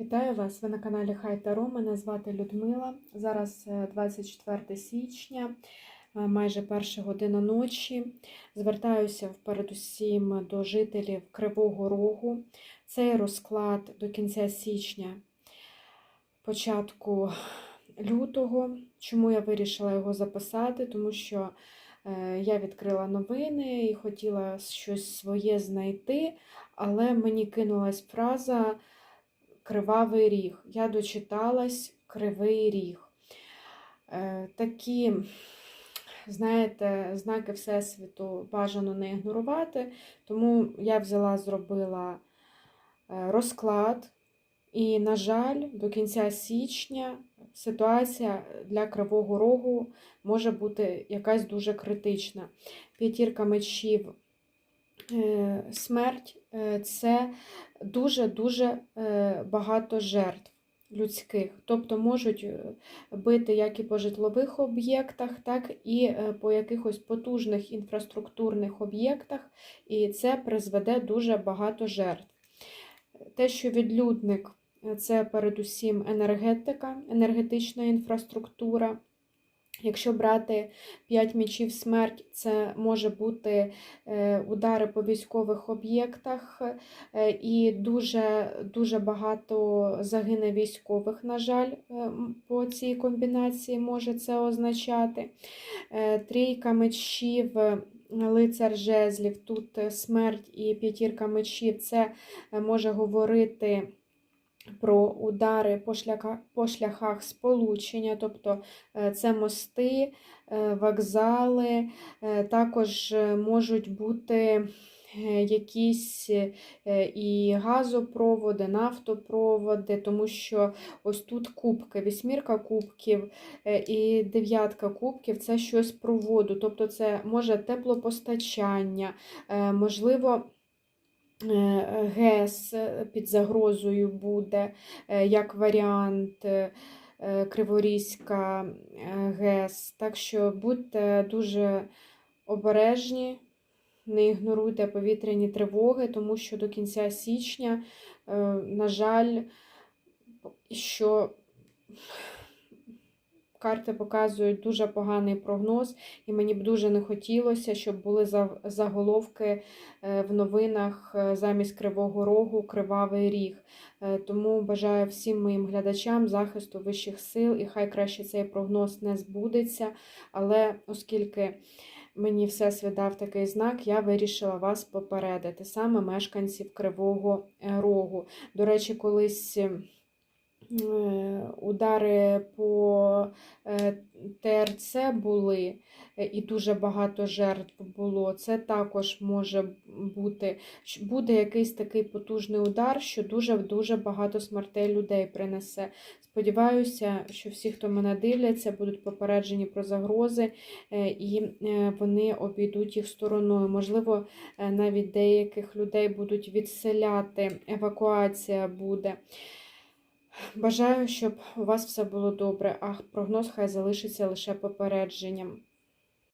Вітаю вас! Ви на каналі Хай Таро. Мене звати Людмила. Зараз е, 24 січня, е, майже перша година ночі. Звертаюся передусім до жителів Кривого Рогу. Цей розклад до кінця січня, початку лютого. Чому я вирішила його записати? Тому що е, я відкрила новини і хотіла щось своє знайти, але мені кинулась фраза. Кривавий ріг. Я дочиталась Кривий ріг. Е, такі, знаєте, знаки Всесвіту бажано не ігнорувати, тому я взяла, зробила е, розклад. І, на жаль, до кінця січня ситуація для Кривого Рогу може бути якась дуже критична. П'ятірка мечів. Е, Смерть е, це дуже-дуже е, багато жертв людських. Тобто можуть бити як і по житлових об'єктах, так і по якихось потужних інфраструктурних об'єктах, і це призведе дуже багато жертв. Те, що відлюдник це передусім енергетика, енергетична інфраструктура. Якщо брати 5 мічів смерть, це може бути е, удари по військових об'єктах, е, і дуже дуже багато загине військових, на жаль, е, по цій комбінації може це означати. Трійка мечів. Лицар жезлів, тут смерть і п'ятірка мечів, це може говорити про удари по шляхах, по шляхах сполучення, тобто е, це мости, е, вокзали, е, також можуть бути якісь і газопроводи, нафтопроводи, тому що ось тут кубки, вісьмірка кубків і дев'ятка кубків це щось про воду, тобто це може теплопостачання, можливо. Е, ГЕС під загрозою буде, е, як варіант е, Криворізька ГЕС. Так що будьте дуже обережні, не ігноруйте повітряні тривоги, тому що до кінця січня, на жаль, що карти показують дуже поганий прогноз, і мені б дуже не хотілося, щоб були заголовки е, в новинах е, замість Кривого Рогу Кривавий Ріг. Е, тому бажаю всім моїм глядачам захисту вищих сил, і хай краще цей прогноз не збудеться. Але оскільки мені все дав такий знак, я вирішила вас попередити, саме мешканців Кривого Рогу. До речі, колись. Е, удари по е, ТРЦ були, е, і дуже багато жертв було. Це також може бути, буде якийсь такий потужний удар, що дуже-дуже багато смертей людей принесе. Сподіваюся, що всі, хто мене дивляться, будуть попереджені про загрози, і вони обійдуть їх стороною. Можливо, навіть деяких людей будуть відселяти, евакуація буде. Бажаю, щоб у вас все було добре, а прогноз хай залишиться лише попередженням.